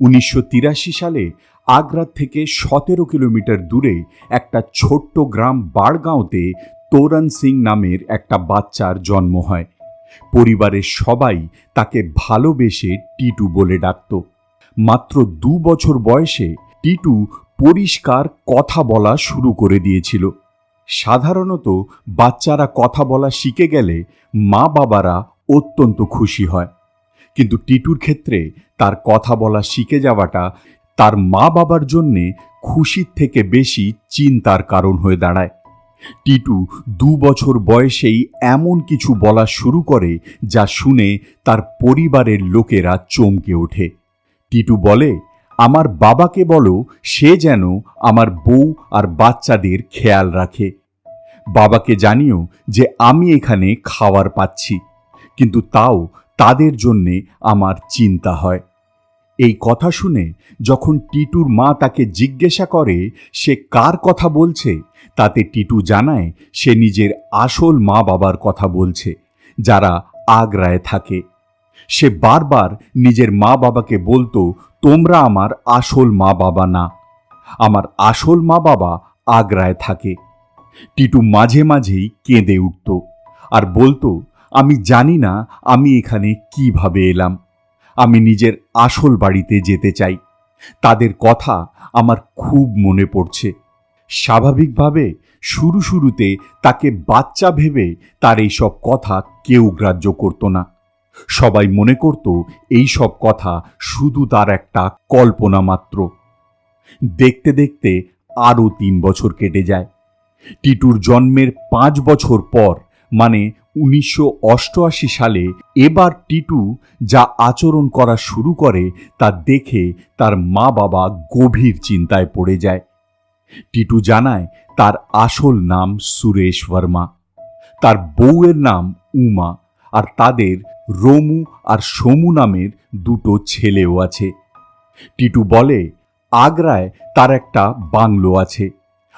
উনিশশো তিরাশি সালে আগ্রা থেকে সতেরো কিলোমিটার দূরে একটা ছোট্ট গ্রাম বাড়গাঁওতে তোরণ সিং নামের একটা বাচ্চার জন্ম হয়। পরিবারের সবাই তাকে ভালোবেসে টিটু বলে ডাকত। মাত্র দু বছর বয়সে টিটু পরিষ্কার কথা বলা শুরু করে দিয়েছিল। সাধারণত বাচ্চারা কথা বলা শিখে গেলে মা বাবারা অত্যন্ত খুশি হয়। কিন্তু টিটুর ক্ষেত্রে তার কথা বলা শিখে যাওয়াটা তার মা বাবার জন্যে খুশির থেকে বেশি চিন্তার কারণ হয়ে দাঁড়ায়। টিটু দু বছর বয়সেই এমন কিছু বলা শুরু করে যা শুনে তার পরিবারের লোকেরা চমকে ওঠে। টিটু বলে, আমার বাবাকে বলো, সে যেন আমার বউ আর বাচ্চাদের খেয়াল রাখে। বাবাকে জানিও যে আমি এখানে খাবার পাচ্ছি, কিন্তু তাও তাদের জন্যে আমার চিন্তা হয়। এই কথা শুনে যখন টিটুর মা তাকে জিজ্ঞাসা করে সে কার কথা বলছে, তাতে টিটু জানায় সে নিজের আসল মা বাবার কথা বলছে, যারা আগ্রায় থাকে। সে বারবার নিজের মা বাবাকে বলতো, তোমরা আমার আসল মা বাবা না। আমার আসল মা বাবা আগ্রায় থাকে। টিটু মাঝে মাঝেই কেঁদে উঠত আর বলতো আমি জানি না আমি এখানে কীভাবে এলাম। আমি নিজের আসল বাড়িতে যেতে চাই। তাদের কথা আমার খুব মনে পড়ছে। স্বাভাবিকভাবে শুরু শুরুতে তাকে বাচ্চা ভেবে তার এই সব কথা কেউ গ্রাহ্য করত না। সবাই মনে করত এই সব কথা শুধু তার একটা কল্পনা মাত্র। দেখতে দেখতে আরও তিন বছর কেটে যায়। টিটুর জন্মের পাঁচ বছর পর মানে উনিশশো অষ্টআশি সালে এবার টিটু যা আচরণ করা শুরু করে তা দেখে তার মা বাবা গভীর চিন্তায় পড়ে যায়। টিটু জানায় তার আসল নাম সুরেশ বর্মা তার বউয়ের নাম উমা আর তাদের রমু আর সমু নামের দুটো ছেলেও আছে। টিটু বলে, আগ্রায় তার একটা বাংলো আছে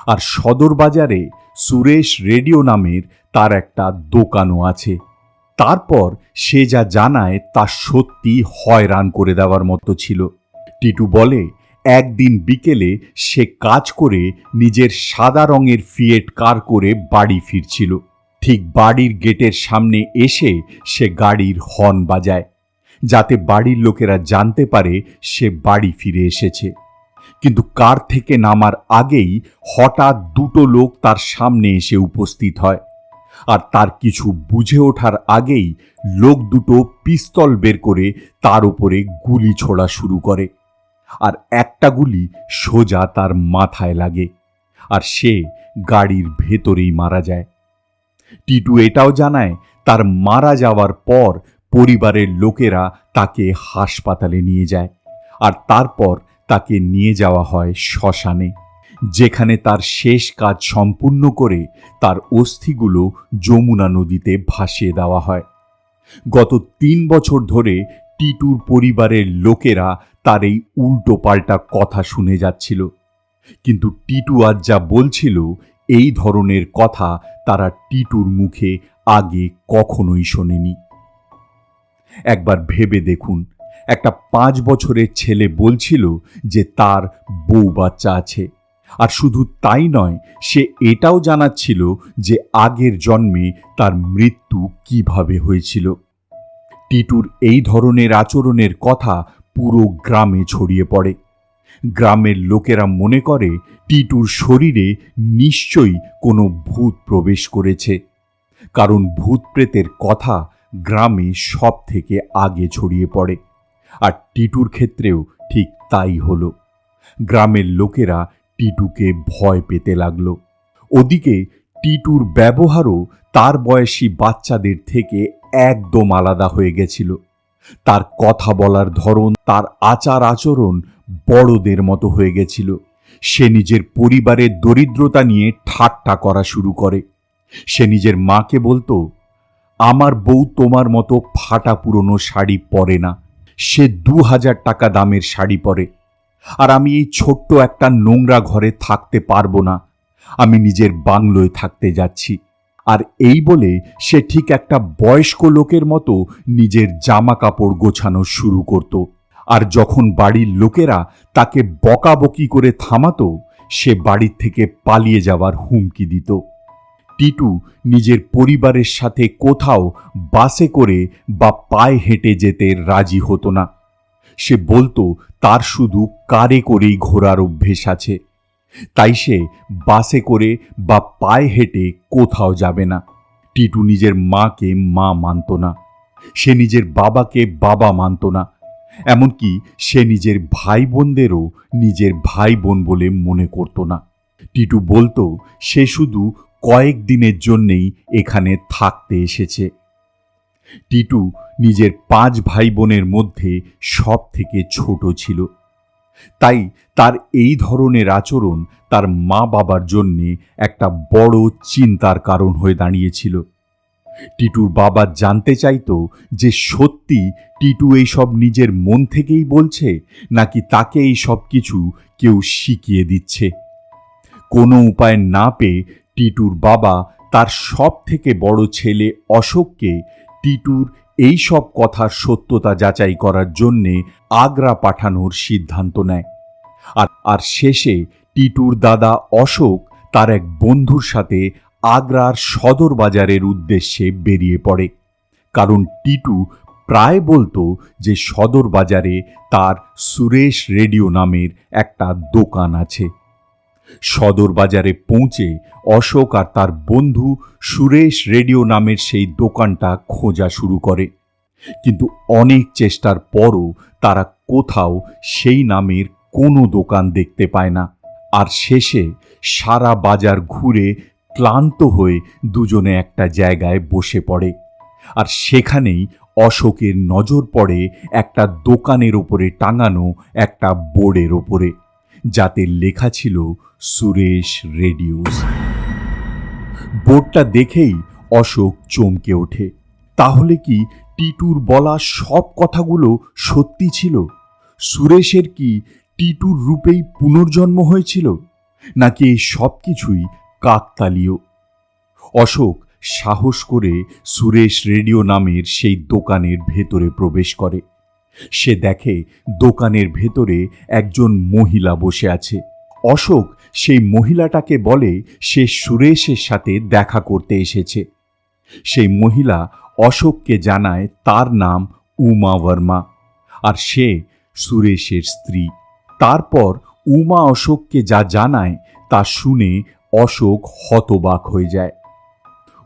আর সদর বাজারে সুরেশ রেডিও নামের তার একটা দোকানও আছে। তারপর সে যা জানায় তা সত্যি হয়রান করে দেওয়ার মতো ছিল। টিটু বলে, একদিন বিকেলে সে কাজ করে নিজের সাদা রঙের ফিয়েট কার করে বাড়ি ফিরছিল। ঠিক বাড়ির গেটের সামনে এসে সে গাড়ির হর্ন বাজায়। যাতে বাড়ির লোকেরা জানতে পারে সে বাড়ি ফিরে এসেছে। কিন্তু কার থেকে নামার আগেই হঠাৎ দুটো লোক তার সামনে এসে উপস্থিত হয়। আর তার কিছু বুঝে ওঠার আগেই লোক দুটো পিস্তল বের করে তার উপরে গুলি ছোড়া শুরু করে। আর একটা গুলি সোজা তার মাথায় লাগে আর সে গাড়ির ভেতরেই মারা যায়। টিটু এটাও জানায় তার মারা যাওয়ার পর পরিবারের লোকেরা তাকে হাসপাতালে নিয়ে যায় আর তারপর তাকে নিয়ে যাওয়া হয় শ্মশানে। যেখানে তার শেষ কাজ সম্পূর্ণ করে তার অস্থিগুলো যমুনা নদীতে ভাসিয়ে দেওয়া হয়। গত তিন বছর ধরে টিটুর পরিবারের লোকেরা তার এই উল্টো পাল্টা কথা শুনে যাচ্ছিল। কিন্তু টিটু আজ যা বলছিল, এই ধরনের কথা তারা টিটুর মুখে আগে কখনোই শোনেনি। একবার ভেবে দেখুন, একটা পাঁচ বছরের ছেলে বলছিল যে তার বউ বাচ্চা আছে। আর শুধু তাই নয়, সে এটাও জানাচ্ছিল যে আগের জন্মে তার মৃত্যু কীভাবে হয়েছিল। টিটুর এই ধরনের আচরণের কথা পুরো গ্রামে ছড়িয়ে পড়ে। গ্রামের লোকেরা মনে করে টিটুর শরীরে নিশ্চয়ই কোনো ভূত প্রবেশ করেছে। কারণ ভূত প্রেতের কথা গ্রামে সব থেকে আগে ছড়িয়ে পড়ে। আর টিটুর ক্ষেত্রেও ঠিক তাই হলো। গ্রামের লোকেরা টিটুকে ভয় পেতে লাগল। ওদিকে টিটুর ব্যবহারও তার বয়সী বাচ্চাদের থেকে একদম আলাদা হয়ে গেছিল। তার কথা বলার ধরন, তার আচার আচরণ বড়দের মতো হয়ে গেছিল। সে নিজের পরিবারের দরিদ্রতা নিয়ে ঠাট্টা করা শুরু করে। সে নিজের মাকে বলতো, আমার বউ তোমার মতো ফাটা পুরনো শাড়ি পরে না। সে দু হাজার টাকা দামের শাড়ি পরে। আর আমি এই ছোট্ট একটা নোংরা ঘরে থাকতে পারব না। আমি নিজের বাংলোয় থাকতে যাচ্ছি। আর এই বলে সে ঠিক একটা বয়স্ক লোকের মতো নিজের জামা কাপড় গোছানো শুরু করত। আর যখন বাড়ির লোকেরা তাকে বকাবকি করে থামাতো, সে বাড়ির থেকে পালিয়ে যাওয়ার হুমকি দিত। টিটু নিজের পরিবারের সাথে কোথাও বাসে করে বা পায়ে হেঁটে যেতে রাজি হতো না। সে বলতো, তার শুধু কারে করেই ঘোরার অভ্যেস আছে। তাই সে বাসে করে বা পায়ে হেঁটে কোথাও যাবে না। টিটু নিজের মাকে মা মানত না। সে নিজের বাবাকে বাবা মানত না। এমনকি সে নিজের ভাই বোনদেরও নিজের ভাই বোন বলে মনে করত না। টিটু বলতো, সে শুধু কয়েক দিনের জন্যেই এখানে থাকতে এসেছে। টিটু নিজের পাঁচ ভাই বোনের মধ্যে সব থেকে ছোট ছিল। তাই তার এই ধরনের আচরণ তার মা বাবার জন্যে একটা বড় চিন্তার কারণ হয়ে দাঁড়িয়েছিল। টিটুর বাবা জানতে চাইতো যে সত্যি টিটু এইসব নিজের মন থেকেই বলছে, নাকি তাকে এই সব কিছু কেউ শিখিয়ে দিচ্ছে? কোনো উপায় না পেয়ে টিটুর বাবা তার সব থেকে বড় ছেলে অশোককে টিটুর এই সব কথার সত্যতা যাচাই করার জন্যে আগ্রা পাঠানোর সিদ্ধান্ত নেয়। আর আর শেষে টিটুর দাদা অশোক তার এক বন্ধুর সাথে আগ্রার সদর বাজারের উদ্দেশ্যে বেরিয়ে পড়ে। কারণ টিটু প্রায় বলতো যে সদর বাজারে তার সুরেশ রেডিও নামের একটা দোকান আছে। সদর বাজারে পৌঁছে অশোক আর তার বন্ধু সুরেশ রেডিও নামের সেই দোকানটা খোঁজা শুরু করে। কিন্তু অনেক চেষ্টার পরও তারা কোথাও সেই নামের কোনো দোকান দেখতে পায় না। আর শেষে সারা বাজার ঘুরে ক্লান্ত হয়ে দুজনে একটা জায়গায় বসে পড়ে। আর সেখানেই অশোকের নজর পড়ে একটা দোকানের ওপরে টাঙানো একটা বোর্ডের ওপরে। যাতে লেখা ছিল সুরেশ রেডিওস। বোর্ডটা দেখেই অশোক চমকে ওঠে। তাহলে কি টিটুর বলা সব কথাগুলো সত্যি ছিল? সুরেশের কি টিটুর রূপেই পুনর্জন্ম হয়েছিল? নাকি এই সব কিছুই কাকতালীয়? অশোক সাহস করে সুরেশ রেডিও নামের সেই দোকানের ভেতরে প্রবেশ করে। সে দেখে দোকানের ভেতরে একজন মহিলা বসে আছে। অশোক সেই মহিলাটাকে বলে সে সুরেশের সাথে দেখা করতে এসেছে। সেই মহিলা অশোককে জানায় তার নাম উমা বর্মা আর সে সুরেশের স্ত্রী। তারপর উমা অশোককে যা জানায় তা শুনে অশোক হতবাক হয়ে যায়।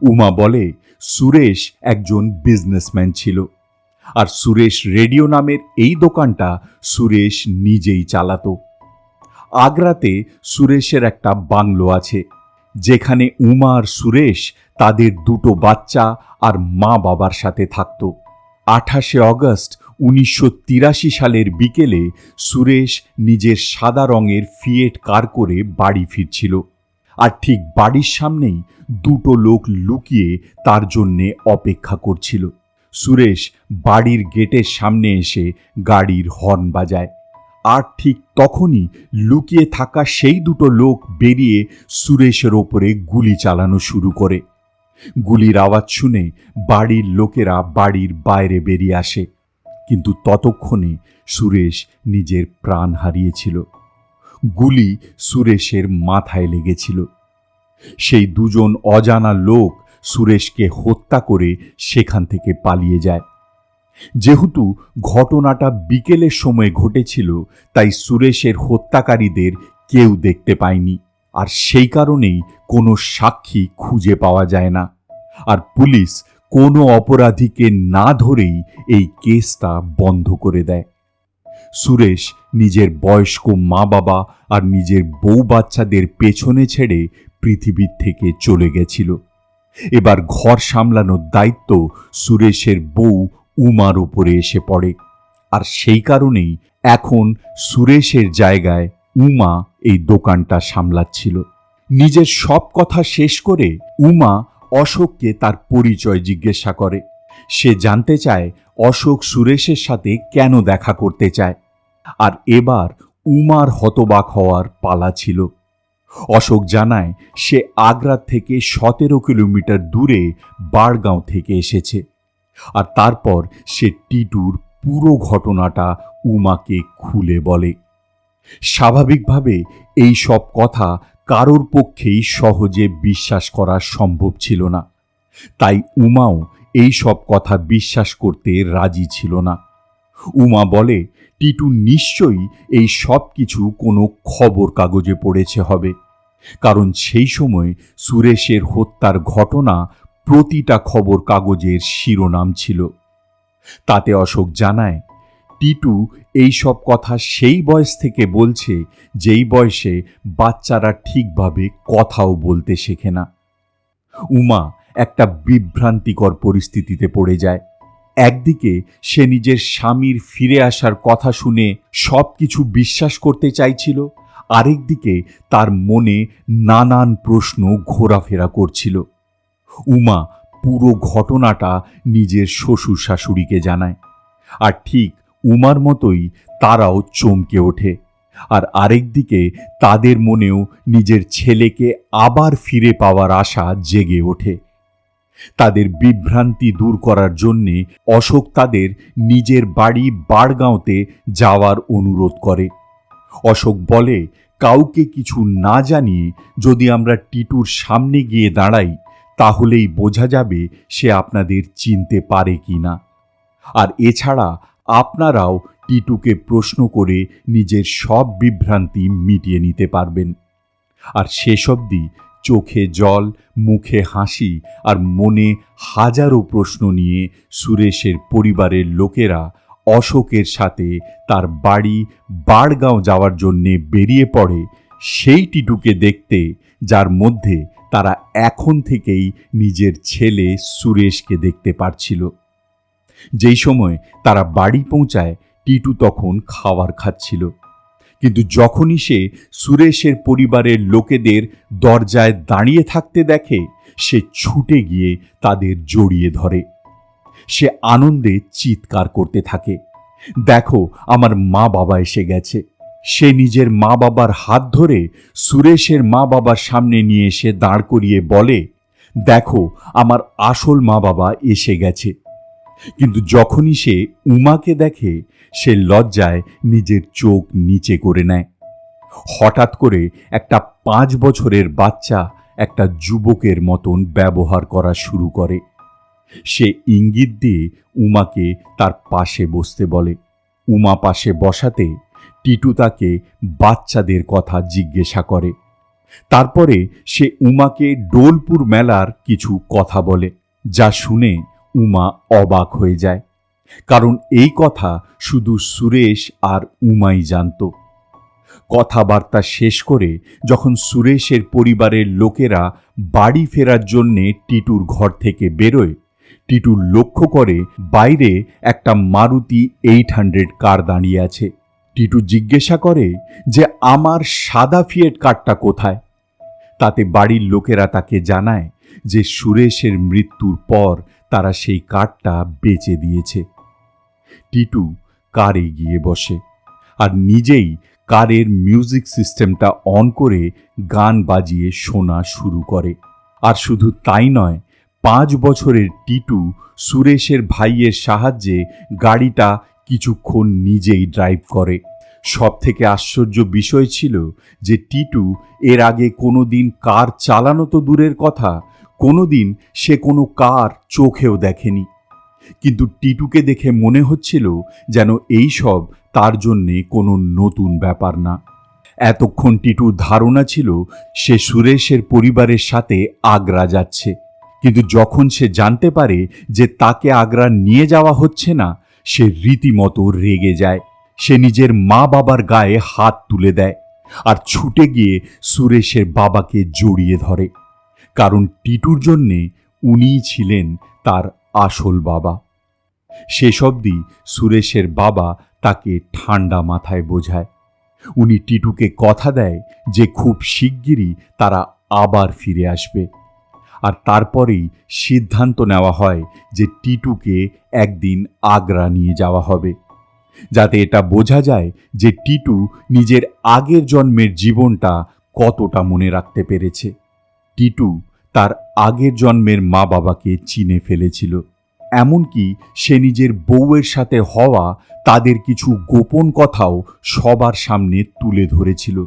উমা বলে, সুরেশ একজন বিজনেসম্যান ছিল। আর সুরেশ রেডিও নামের এই দোকানটা সুরেশ নিজেই চালাতো। আগ্রাতে সুরেশের একটা বাংলো আছে, যেখানে উমা আর সুরেশ তাদের দুটো বাচ্চা আর মা বাবার সাথে থাকত। আঠাশে অগস্ট উনিশশো তিরাশি সালের বিকেলে সুরেশ নিজের সাদা রঙের ফিয়েট কার করে বাড়ি ফিরছিল আর ঠিক বাড়ির সামনেই দুটো লোক লুকিয়ে তার জন্যে অপেক্ষা করছিল। সুরেশ বাড়ির গেটের সামনে এসে গাড়ির হর্ন বাজায়। আর ঠিক তখনই লুকিয়ে থাকা সেই দুটো লোক বেরিয়ে সুরেশের ওপরে গুলি চালানো শুরু করে। গুলির আওয়াজ শুনে বাড়ির লোকেরা বাড়ির বাইরে বেরিয়ে আসে। কিন্তু ততক্ষণে সুরেশ নিজের প্রাণ হারিয়েছিল। গুলি সুরেশের মাথায় লেগেছিল। সেই দুজন অজানা লোক সুরেশকে হত্যা করে সেখান থেকে পালিয়ে যায়। যেহেতু ঘটনাটা বিকেলের সময় ঘটেছিল, তাই সুরেশের হত্যাকারীদের কেউ দেখতে পায়নি। আর সেই কারণেই কোনো সাক্ষী খুঁজে পাওয়া যায় না। আর পুলিশ কোনো অপরাধীকে না ধরেই এই কেসটা বন্ধ করে দেয়। সুরেশ নিজের বয়স্ক মা বাবা আর নিজের বউ বাচ্চাদের পেছনে ছেড়ে পৃথিবীর থেকে চলে গেছিল। এবার ঘর সামলানোর দায়িত্ব সুরেশের বউ উমার ওপরে এসে পড়ে। আর সেই কারণেই এখন সুরেশের জায়গায় উমা এই দোকানটা সামলাচ্ছিল। নিজের সব কথা শেষ করে উমা অশোককে তার পরিচয় জিজ্ঞাসা করে। সে জানতে চায় অশোক সুরেশের সাথে কেন দেখা করতে চায়। আর এবার উমার হতবাক হওয়ার পালা ছিল। অশোক জানায়, সে আগ্রা থেকে সতেরো কিলোমিটার দূরে বাড়গাঁও থেকে এসেছে। আর তারপর সে টিটুর পুরো ঘটনাটা উমাকে খুলে বলে। স্বাভাবিকভাবে এই সব কথা কারোর পক্ষেই সহজে বিশ্বাস করা সম্ভব ছিল না। তাই উমাও এই সব কথা বিশ্বাস করতে রাজি ছিল না। উমা বলে, টিটু নিশ্চয়ই এই সব কিছু কোনো খবর কাগজে পড়েছে হবে। কারণ সেই সময় সুরেশের হত্যার ঘটনা প্রতিটা খবর কাগজের শিরোনাম ছিল। তাতে অশোক জানায়, টিটু, এই সব কথা সেই বয়স থেকে বলছে, যেই বয়সে বাচ্চারা ঠিকভাবে কথাও বলতে শেখে না। উমা একটা বিভ্রান্তিকর পরিস্থিতিতে পড়ে যায়। একদিকে সে নিজের স্বামীর ফিরে আসার কথা শুনে সব কিছু বিশ্বাস করতে চাইছিল আরেকদিকে তার মনে নানান প্রশ্ন ঘোরাফেরা করছিল। উমা পুরো ঘটনাটা নিজের শ্বশুর শাশুড়িকে জানায়। আর ঠিক উমার মতোই তারাও চমকে ওঠে। আর আরেকদিকে তাদের মনেও নিজের ছেলেকে আবার ফিরে পাওয়ার আশা জেগে ওঠে। তাদের বিভ্রান্তি দূর করার জন্যে অশোক তাদের নিজের বাড়ি বাড়গাঁওতে যাওয়ার অনুরোধ করে। অশোক বলে, কাউকে কিছু না জানিয়ে যদি আমরা টিটুর সামনে গিয়ে দাঁড়াই, তাহলেই বোঝা যাবে সে আপনাদের চিনতে পারে কি না আর এছাড়া আপনারাও টিটুকে প্রশ্ন করে নিজের সব বিভ্রান্তি মিটিয়ে নিতে পারবেন। আর শেষ অবধি চোখে জল, মুখে হাসি আর মনে হাজারো প্রশ্ন নিয়ে সুরেশের পরিবারের লোকেরা অশোকের সাথে তার বাড়ি বাড়গাঁও যাওয়ার জন্যে বেরিয়ে পড়ে সেই টিটুকে দেখতে, যার মধ্যে তারা এখন থেকেই নিজের ছেলে সুরেশকে দেখতে পারছিল। যেই সময় তারা বাড়ি পৌঁছায়, টিটু তখন খাবার খাচ্ছিল। কিন্তু যখনই সে সুরেশের পরিবারের লোকেদের দরজায় দাঁড়িয়ে থাকতে দেখে, সে ছুটে গিয়ে তাদের জড়িয়ে ধরে। সে আনন্দে চিৎকার করতে থাকে। দেখো, আমার মা বাবা এসে গেছে। সে নিজের মা বাবার হাত ধরে সুরেশের মা বাবার সামনে নিয়ে এসে দাঁড় করিয়ে বলে, দেখো, আমার আসল মা বাবা এসে গেছে। কিন্তু যখনই সে উমাকে দেখে, সে লজ্জায় নিজের চোখ নিচে করে নেয়। হঠাৎ করে একটা পাঁচ বছরের বাচ্চা একটা যুবকের মতন ব্যবহার করা শুরু করে। সে ইঙ্গিত দিয়ে উমাকে তার পাশে বসতে বলে। উমা পাশে বসাতে টিটু তাকে বাচ্চাদের কথা জিজ্ঞাসা করে। তারপরে সে উমাকে ডোলপুর মেলার কিছু কথা বলে, যা শুনে উমা অবাক হয়ে যায়। কারণ এই কথা শুধু সুরেশ আর উমাই জানত। কথাবার্তা শেষ করে যখন সুরেশের পরিবারের লোকেরা বাড়ি ফেরার জন্যে টিটুর ঘর থেকে বেরোয় টিটু লক্ষ্য করে বাইরে একটা মারুতি এইট হান্ড্রেড কার দাঁড়িয়ে আছে। টিটু জিজ্ঞাসা করে যে আমার সাদা ফিয়েট কারটা কোথায়? তাতে বাড়ির লোকেরা তাকে জানায় যে সুরেশের মৃত্যুর পর তারা সেই কারটা বেচে দিয়েছে। টিটু কারে গিয়ে বসে আর নিজেই কারের মিউজিক সিস্টেমটা অন করে গান বাজিয়ে শোনা শুরু করে। আর শুধু তাই নয় পাঁচ বছরের টিটু সুরেশের ভাইয়ের সাহায্যে গাড়িটা কিছুক্ষণ নিজেই ড্রাইভ করে। সব থেকে আশ্চর্য বিষয় ছিল যে টিটু এর আগে কোনো দিন কার চালানো তো দূরের কথা কোনো দিন সে কোনো কার চোখেও দেখেনি। কিন্তু টিটুকে দেখে মনে হচ্ছিল যেন এই সব তার জন্যে কোনো নতুন ব্যাপার না। এতক্ষণ টিটুর ধারণা ছিল সে সুরেশের পরিবারের সাথে আগ্রা যাচ্ছে। কিন্তু যখন সে জানতে পারে যে তাকে আগ্রা নিয়ে যাওয়া হচ্ছে না, সে রীতিমতো রেগে যায়। সে নিজের মা বাবার গায়ে হাত তুলে দেয় আর ছুটে গিয়ে সুরেশের বাবাকে জড়িয়ে ধরে। কারণ টিটুর জন্যে উনিই ছিলেন তার আসল বাবা। শেষ অবধি সুরেশের বাবা তাকে ঠান্ডা মাথায় বোঝায়। উনি টিটুকে কথা দেয় যে খুব শিগগিরই তারা আবার ফিরে আসবে। আর তারপরেই সিদ্ধান্ত নেওয়া হয় যে টিটুকে একদিন আগ্রা নিয়ে যাওয়া হবে। যাতে এটা বোঝা যায় যে টিটু নিজের আগের জন্মের জীবনটা কতটা মনে রাখতে পেরেছে। টিটু তার আগের জন্মের মা বাবাকে চিনে ফেলেছিল। এমনকি সে নিজের বউয়ের সাথে হওয়া তাদের কিছু গোপন কথাও সবার সামনে তুলে ধরেছিল।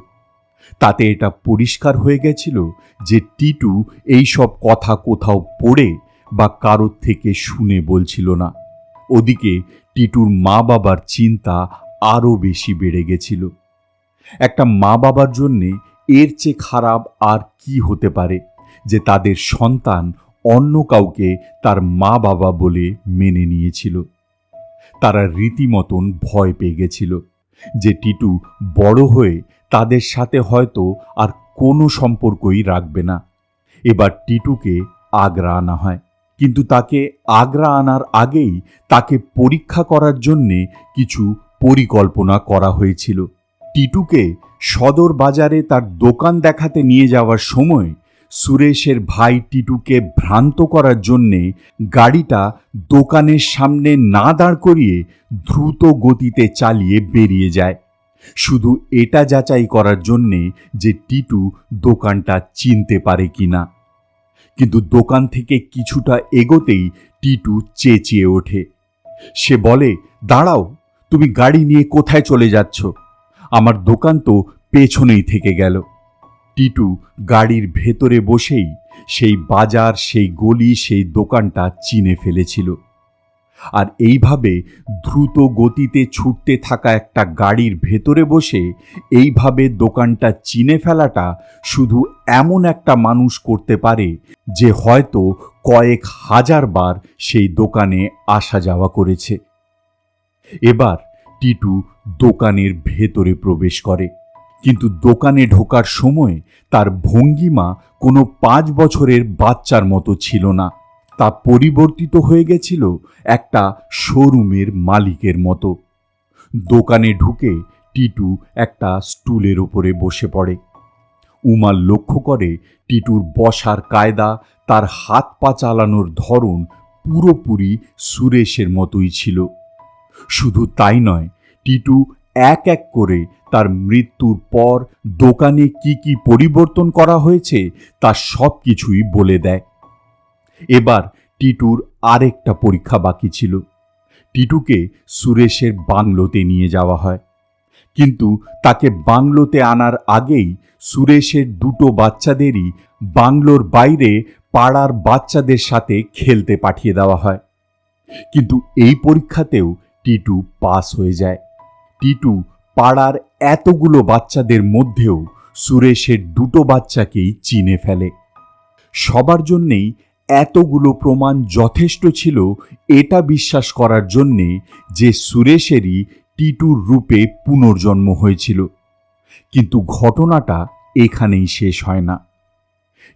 তাতে এটা পরিষ্কার হয়ে গেছিল যে টিটু এই সব কথা কোথাও পড়ে বা কারোর থেকে শুনে বলছিল না। ওদিকে টিটুর মা বাবার চিন্তা আরও বেশি বেড়ে গেছিল। একটা মা বাবার জন্যে এর চেয়ে খারাপ আর কি হতে পারে যে তাদের সন্তান অন্য কাউকে তার মা বাবা বলে মেনে নিয়েছিল। তারা রীতিমতন ভয় পেয়ে গেছিল যে টিটু বড় হয়ে তাদের সাথে হয়তো আর কোনো সম্পর্কই রাখবে না। এবার টিটুকে আগ্রা আনা হয়। কিন্তু তাকে আগ্রা আনার আগেই তাকে পরীক্ষা করার জন্যে কিছু পরিকল্পনা করা হয়েছিল। টিটুকে সদর বাজারে তার দোকান দেখাতে নিয়ে যাওয়ার সময় সুরেশের ভাই টিটুকে ভ্রান্ত করার জন্যে গাড়িটা দোকানের সামনে না দাঁড় করিয়ে দ্রুত গতিতে চালিয়ে বেরিয়ে যায়। শুধু এটা যাচাই করার জন্যে যে টিটু দোকানটা চিনতে পারে কিনা। কিন্তু দোকান থেকে কিছুটা এগোতেই টিটু চেঁচিয়ে ওঠে। সে বলে, দাঁড়াও, তুমি গাড়ি নিয়ে কোথায় চলে যাচ্ছ? আমার দোকান তো পেছনেই থেকে গেল। টিটু গাড়ির ভেতরে বসেই সেই বাজার, সেই গলি, সেই দোকানটা চিনে ফেলেছিল। আর এইভাবে দ্রুত গতিতে ছুটতে থাকা একটা গাড়ির ভেতরে বসে এইভাবে দোকানটা চিনে ফেলাটা শুধু এমন একটা মানুষ করতে পারে যে হয়তো কয়েক হাজার বার সেই দোকানে আসা যাওয়া করেছে। এবার টিটু দোকানের ভেতরে প্রবেশ করে। কিন্তু দোকানে ঢোকার সময় তার ভঙ্গিমা কোনো পাঁচ বছরের বাচ্চার মতো ছিল না। তা পরিবর্তিত হয়ে গেছিল একটা শোরুমের মালিকের মতো। দোকানে ঢুকে টিটু একটা স্টুলের ওপরে বসে পড়ে। উমার লক্ষ্য করে টিটুর বসার কায়দা, তার হাত পা চালানোর ধরন পুরোপুরি সুরেশের মতোই ছিল। শুধু তাই নয়, টিটু এক এক করে তার মৃত্যুর পর দোকানে কি কি পরিবর্তন করা হয়েছে তা সব কিছুই বলে দেয়। এবার টিটুর আরেকটা পরীক্ষা বাকি ছিল। টিটুকে সুরেশের বাংলোতে নিয়ে যাওয়া হয়। কিন্তু তাকে বাংলোতে আনার আগেই সুরেশের দুটো বাচ্চাদেরই বাংলোর বাইরে পাড়ার বাচ্চাদের সাথে খেলতে পাঠিয়ে দেওয়া হয়। কিন্তু এই পরীক্ষাতেও টিটু পাস হয়ে যায়। টিটু পাড়ার এতগুলো বাচ্চাদের মধ্যেও সুরেশের দুটো বাচ্চাকেই চিনে ফেলে। সবার জন্যেই এতগুলো প্রমাণ যথেষ্ট ছিল এটা বিশ্বাস করার জন্যে যে সুরেশেরই টিটুর রূপে পুনর্জন্ম হয়েছিল। কিন্তু ঘটনাটা এখানেই শেষ হয় না।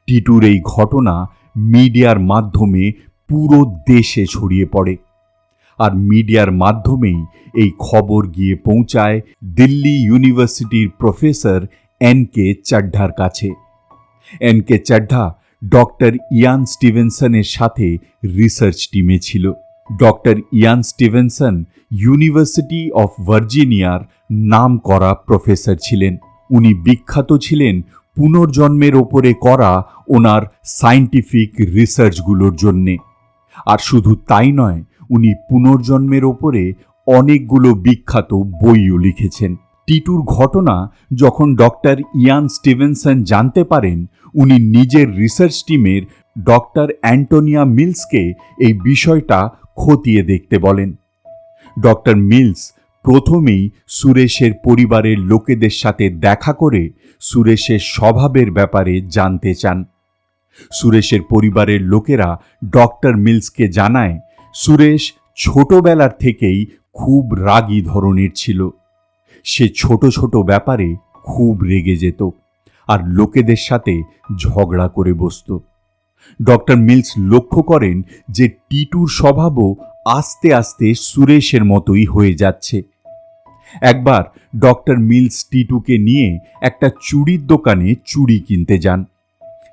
টিটুর এই ঘটনা মিডিয়ার মাধ্যমে পুরো দেশে ছড়িয়ে পড়ে আর মিডিয়ার মাধ্যমেই এই খবর গিয়ে পৌঁছায় দিল্লি ইউনিভার্সিটির প্রফেসর এন কে চাড্ডার কাছে। N K Chadha doctor Ian স্টিভেনসনের সাথে রিসার্চ টিমে ছিল। Doctor Ian Stevenson university of ভার্জিনিয়ার নাম করা প্রফেসর ছিলেন। উনি বিখ্যাত ছিলেন পুনর্জন্মের ওপরে করা ওনার সায়েন্টিফিক রিসার্চগুলোর জন্যে। আর শুধু তাই নয়, উনি পুনর্জন্মের ওপরে অনেকগুলো বিখ্যাত বইও লিখেছেন। টিটুর ঘটনা যখন ডক্টর ইয়ান স্টিভেনসন জানতে পারেন, উনি নিজের রিসার্চ টিমের ডক্টর অ্যান্টোনিয়া মিলসকে এই বিষয়টা খতিয়ে দেখতে বলেন। ডক্টর মিলস প্রথমেই সুরেশের পরিবারের লোকেদের সাথে দেখা করে সুরেশের স্বভাবের ব্যাপারে জানতে চান। সুরেশের পরিবারের লোকেরা ডক্টর মিলসকে জানায়, সুরেশ ছোটবেলার থেকেই খুব রাগী ধরনের ছিল। সে ছোট ছোট ব্যাপারে খুব রেগে যেত আর লোকেদের সাথে ঝগড়া করে বসত। ডক্টর মিলস লক্ষ্য করেন যে টিটুর স্বভাবও আস্তে আস্তে সুরেশের মতোই হয়ে যাচ্ছে। একবার ডক্টর মিলস টিটুকে নিয়ে একটা চুড়ির দোকানে চুড়ি কিনতে যান।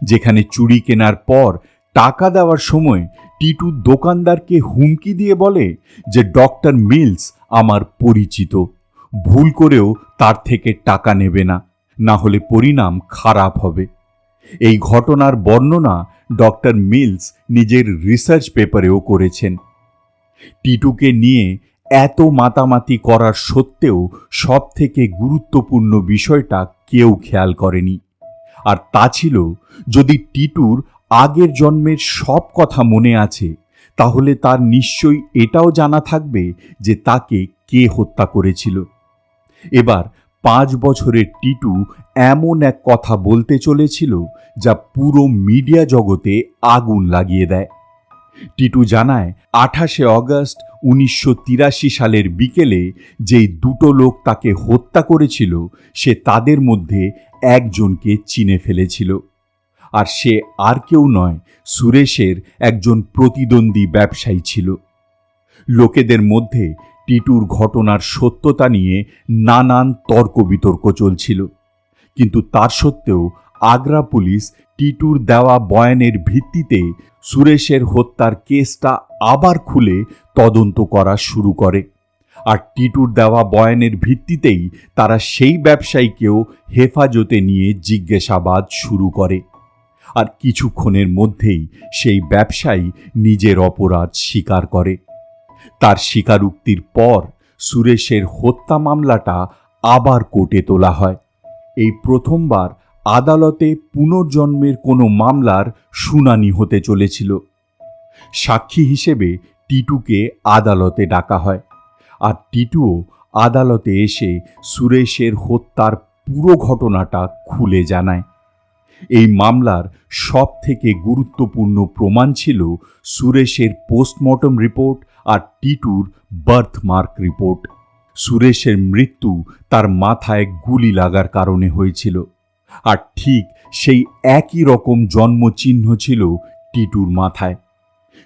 যেখানে চুড়ি কেনার পর টাকা দেওয়ার সময় টিটু দোকানদারকে হুমকি দিয়ে বলে যে, ডক্টর মিলস আমার পরিচিত। ভুল করেও তার থেকে টাকা নেবে না না হলে পরিণাম খারাপ হবে। এই ঘটনার বর্ণনা ডক্টর মিলস নিজের রিসার্চ পেপারেও করেছেন। টিটুকে নিয়ে এত মাতামাতি করার সত্ত্বেও সব থেকে গুরুত্বপূর্ণ বিষয়টা কেউ খেয়াল করেনি। আর তা ছিল, যদি টিটুর আগের জন্মের সব কথা মনে আছে, তাহলে তার নিশ্চয়ই এটাও জানা থাকবে যে তাকে কে হত্যা করেছিল। এবার পাঁচ বছরের টিটু এমন এক কথা বলতে চলেছিল যা পুরো মিডিয়া জগতে আগুন লাগিয়ে দেয়। টিটু জানায়, আঠাশে অগস্ট উনিশশো তিরাশি সালের বিকেলে যেই দুটো লোক তাকে হত্যা করেছিল, সে তাদের মধ্যে একজনকে চিনে ফেলেছিল। আর সে আর কেউ নয়, সুরেশের একজন প্রতিদ্বন্দ্বী ব্যবসায়ী ছিল। লোকেদের মধ্যে টিটুর ঘটনার সত্যতা নিয়ে নানান তর্ক বিতর্ক চলছিল। কিন্তু তার সত্ত্বেও আগ্রা পুলিশ টিটুর দেওয়া বয়ানের ভিত্তিতে সুরেশের হত্যার কেসটা আবার খুলে তদন্ত করা শুরু করে। আর টিটুর দেওয়া বয়ানের ভিত্তিতেই তারা সেই ব্যবসায়ীকেও হেফাজতে নিয়ে জিজ্ঞাসাবাদ শুরু করে। আর কিছুক্ষণের মধ্যেই সেই ব্যবসায়ী নিজের অপরাধ স্বীকার করে। তার স্বীকারোক্তির পর সুরেশের হত্যা মামলাটা আবার কোর্টে তোলা হয়। এই প্রথমবার আদালতে পুনর্জন্মের কোনো মামলার শুনানি হতে চলেছিল। সাক্ষী হিসেবে টিটুকে আদালতে ডাকা হয় আর টিটুও আদালতে এসে সুরেশের হত্যার পুরো ঘটনাটা খুলে জানায়। এই মামলার সব থেকে গুরুত্বপূর্ণ প্রমাণ ছিল সুরেশের পোস্টমর্টম রিপোর্ট আর টিটুর বার্থমার্ক রিপোর্ট সুরেশের মৃত্যু তার মাথায় গুলি লাগার কারণে হয়েছিল। আর ঠিক সেই একই রকম জন্মচিহ্ন ছিল টিটুর মাথায়।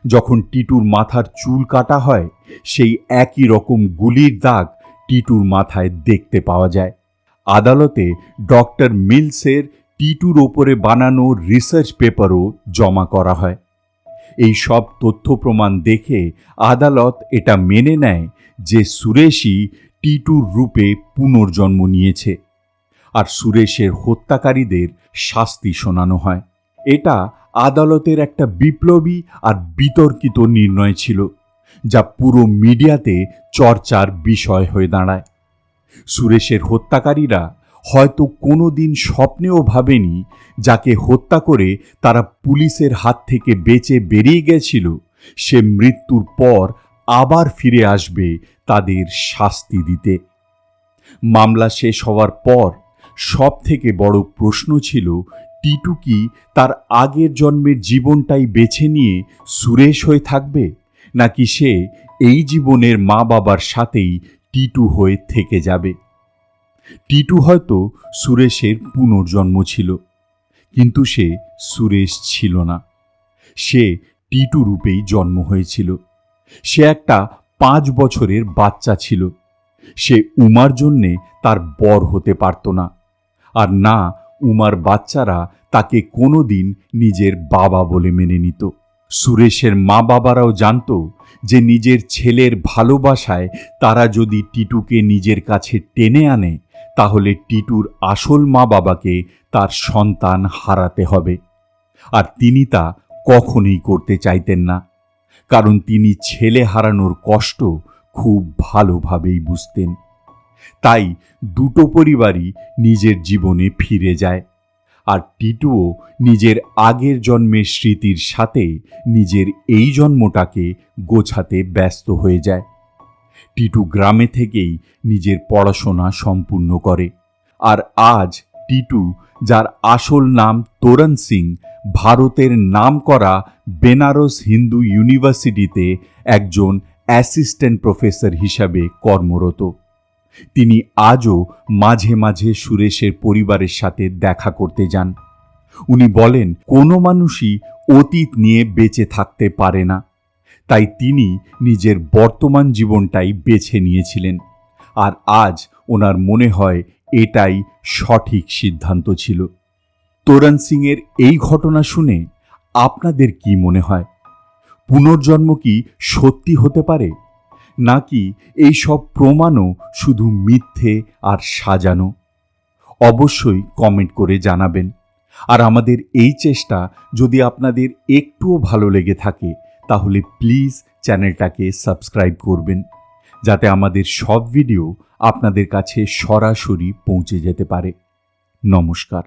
যখন টিটুর মাথার চুল কাটা হয়, সেই একই রকম গুলির দাগ টিটুর মাথায় দেখতে পাওয়া যায়। আদালতে ডক্টর মিলসের টিটুর ওপরে বানানো রিসার্চ পেপারও জমা করা হয়। এই সব তথ্য প্রমাণ দেখে আদালত এটা মেনে নেয় যে সুরেশই টিটুর রূপে পুনর্জন্ম নিয়েছে আর সুরেশের হত্যাকারীদের শাস্তি শোনানো হয়। এটা আদালতের একটা বিপ্লবী আর বিতর্কিত নির্ণয় ছিল, যা পুরো মিডিয়াতে চর্চার বিষয় হয়ে দাঁড়ায়। সুরেশের হত্যাকারীরা হয়তো কোনো দিন স্বপ্নেও ভাবেনি যাকে হত্যা করে তারা পুলিশের হাত থেকে বেঁচে বেরিয়ে গেছিল। সে মৃত্যুর পর আবার ফিরে আসবে তাদের শাস্তি দিতে। মামলা শেষ হওয়ার পর সব থেকে বড় প্রশ্ন ছিল, টিটু কি তার আগের জন্মের জীবনটাই বেছে নিয়ে সুরেশ হয়ে থাকবে? নাকি সে এই জীবনের মা বাবার সাথেই টিটু হয়ে থেকে যাবে? টিটু হয়তো সুরেশের পুনর্জন্ম ছিল, কিন্তু সে সুরেশ ছিল না। সে টিটু রূপেই জন্ম হয়েছিল। সে একটা পাঁচ বছরের বাচ্চা ছিল। সে উমার জন্যে তার বর হতে পারত না। আর না, উমার বাচ্চারা তাকে কোনো দিন নিজের বাবা বলে মেনে নিত। সুরেশের মা বাবারাও জানত যে নিজের ছেলের ভালোবাসায় তারা যদি টিটুকে নিজের কাছে টেনে আনে তাহলে টিটুর আসল মা বাবাকে তার সন্তান হারাতে হবে। আর তিনি তা কখনোই করতে চাইতেন না। কারণ তিনি ছেলে হারানোর কষ্ট খুব ভালোভাবেই বুঝতেন। তাই দুটো পরিবারই নিজের জীবনে ফিরে যায়। আর টিটুও নিজের আগের জন্মের স্মৃতির সাথে নিজের এই জন্মটাকে গোছাতে ব্যস্ত হয়ে যায়। টিটু গ্রামে থেকেই নিজের পড়াশোনা সম্পূর্ণ করে। আর আজ টিটু, যার আসল নাম তোরণ সিং, ভারতের নামকরা বেনারস হিন্দু ইউনিভার্সিটিতে একজন অ্যাসিস্ট্যান্ট প্রফেসর হিসাবে কর্মরত। তিনি আজও মাঝে মাঝে সুরেশের পরিবারের সাথে দেখা করতে যান। উনি বলেন, কোনো মানুষই অতীত নিয়ে বেঁচে থাকতে পারে না। তাই তিনি নিজের বর্তমান জীবনটাই বেছে নিয়েছিলেন। আর আজ ওনার মনে হয় এটাই সঠিক সিদ্ধান্ত ছিল। তোরণ সিংয়ের এই ঘটনা শুনে আপনাদের কি মনে হয়? পুনর্জন্ম কি সত্যি হতে পারে? নাকি এই সব প্রমাণও শুধু মিথ্যে আর সাজানো? অবশ্যই কমেন্ট করে জানাবেন। আর আমাদের এই চেষ্টা যদি আপনাদের একটুও ভালো লেগে থাকে তাহলে প্লিজ চ্যানেলটাকে সাবস্ক্রাইব করবেন, যাতে আমাদের সব ভিডিও আপনাদের কাছে সরাসরি পৌঁছে যেতে পারে। নমস্কার।